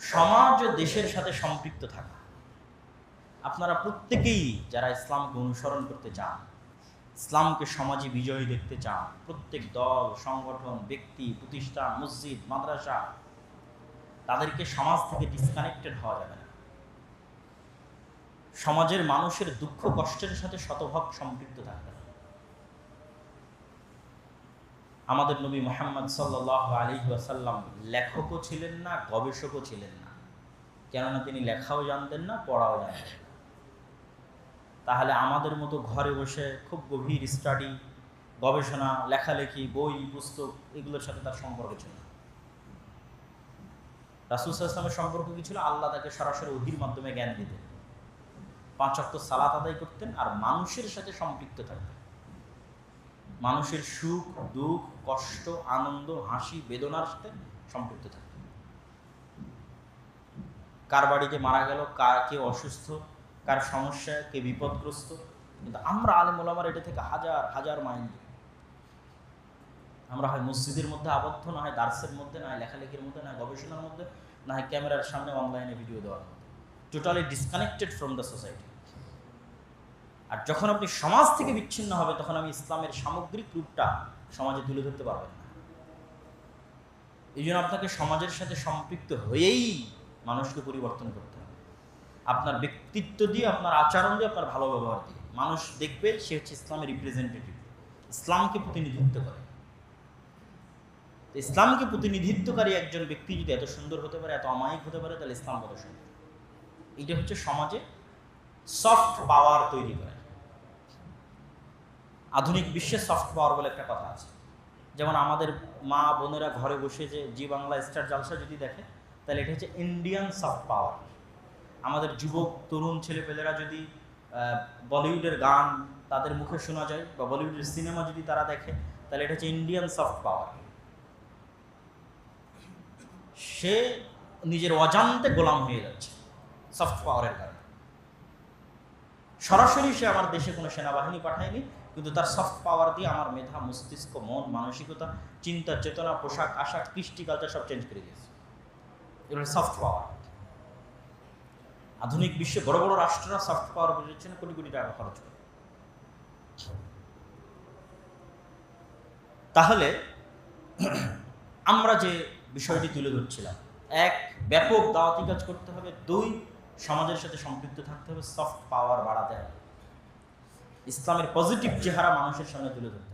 সমাজ ও দেশের সাথে সম্পৃক্ত থাকা। আপনারা প্রত্যেকেই যারা ইসলামকে অনুসরণ করতে চান, ইসলামকে সমাজে বিজয়ী দেখতে চান, প্রত্যেক দল, সংগঠন, ব্যক্তি, প্রতিষ্ঠান, মসজিদ, মাদ্রাসা, তাদেরকে সমাজ থেকে ডিসকানেক্টেড হওয়া যাবে না। সমাজের মানুষের দুঃখ কষ্টের সাথে শতভাগ সম্পৃক্ত থাকতে হবে আমাদের নবী মোহাম্মদ সাল্লাহ আলী ওয়াসাল্লাম লেখকও ছিলেন না, গবেষকও ছিলেন না। কেননা তিনি লেখাও জানতেন না, পড়াও জানতেন তাহলে আমাদের মতো ঘরে বসে খুব গভীর স্টাডি, গবেষণা, লেখালেখি, বই, পুস্তক এগুলোর সাথে তার সম্পর্ক ছিল না। রাসুল সাল্লামের সম্পর্ক কি ছিল? আল্লাহ তাকে সরাসরি অহির মাধ্যমে জ্ঞান দিতেন। পাঁচ অক্ট সালাত আদায় করতেন আর মানুষের সাথে সম্পৃক্ত থাকতেন। মানুষের সুখ, দুঃখ, কষ্ট, আনন্দ, হাসি, বেদনার সাথে সম্পৃক্ত থাকতেন কার বাড়িতে মারা গেল, কার কে অসুস্থ, কার সমস্যা কে বিপদগ্রস্ত, কিন্তু আমরা আলেম ওলামার এটা থেকে হাজার হাজার মাইল। আমরা হয় মসজিদের মধ্যে আবদ্ধ, না হয় দার্সের মধ্যে, না হয় লেখালেখির মধ্যে, না গবেষণার মধ্যে, না হয় ক্যামেরার সামনে অনলাইনে ভিডিও দেওয়ার মধ্যে। Totally disconnected from the society আর যখন আপনি সমাজ থেকে বিচ্ছিন্ন হবে, তখন আমি ইসলামের সামগ্রিক রূপটা সমাজে তুলে ধরতে পারবেন না। এই জন্য আপনাকে সমাজের সাথে সম্পৃক্ত হয়েই মানুষকে পরিবর্তন করতে হবে। আপনার ব্যক্তিত্ব দিয়ে, আপনার আচরণ দিয়ে, আপনার ভালো ব্যবহার দিয়ে। মানুষ দেখবে সে হচ্ছে ইসলামের রিপ্রেজেন্টেটিভ ইসলামকে প্রতিনিধিত্ব করে। ইসলামকে প্রতিনিধিত্বকারী একজন ব্যক্তি যদি এত সুন্দর হতে পারে, এত অমায়িক হতে পারে, তাহলে ইসলাম কত সুন্দর? এটা হচ্ছে সমাজে সফট পাওয়ার তৈরি করে। আধুনিক বিশ্বে সফট পাওয়ার বলে একটা কথা আছে। যেমন আমাদের মা বোনেরা ঘরে বসে যে জি বাংলা স্টার জালসা যদি দেখে, তাহলে এটা হচ্ছে ইন্ডিয়ান সফট পাওয়ার আমাদের যুবক, তরুণ ছেলেপেলেরা যদি বলিউডের গান তাদের মুখে শোনা যায় বা বলিউডের সিনেমা যদি তারা দেখে, তাহলে এটা হচ্ছে ইন্ডিয়ান সফট পাওয়ার সে নিজের অজান্তে গোলাম হয়ে যাচ্ছে সফট পাওয়ারের কারণে। সরাসরি সে আমার দেশে কোনো সেনাবাহিনী পাঠায়নি কিন্তু তার সফট পাওয়ার দিয়ে আমার মেধা, মস্তিষ্ক, মন, মানসিকতা, চিন্তা, চেতনা, পোশাক, আশাক কৃষ্টি কালচার সব চেঞ্জ করে দিয়েছে। এগুলো সফট পাওয়ার আধুনিক বিশ্বে বড় বড় রাষ্ট্ররা সফট পাওয়ার না, কোটি কোটি টাকা খরচ করে। তাহলে আমরা যে বিষয়টি তুলে ধরছিলাম, এক, ব্যাপক দাওয়াতি কাজ করতে হবে, দুই, সমাজের সাথে সম্পৃক্ত থাকতে হবে সফট পাওয়ার বাড়াতে হবে। ইসলামের পজিটিভ চেহারা মানুষের সামনে তুলে ধরতে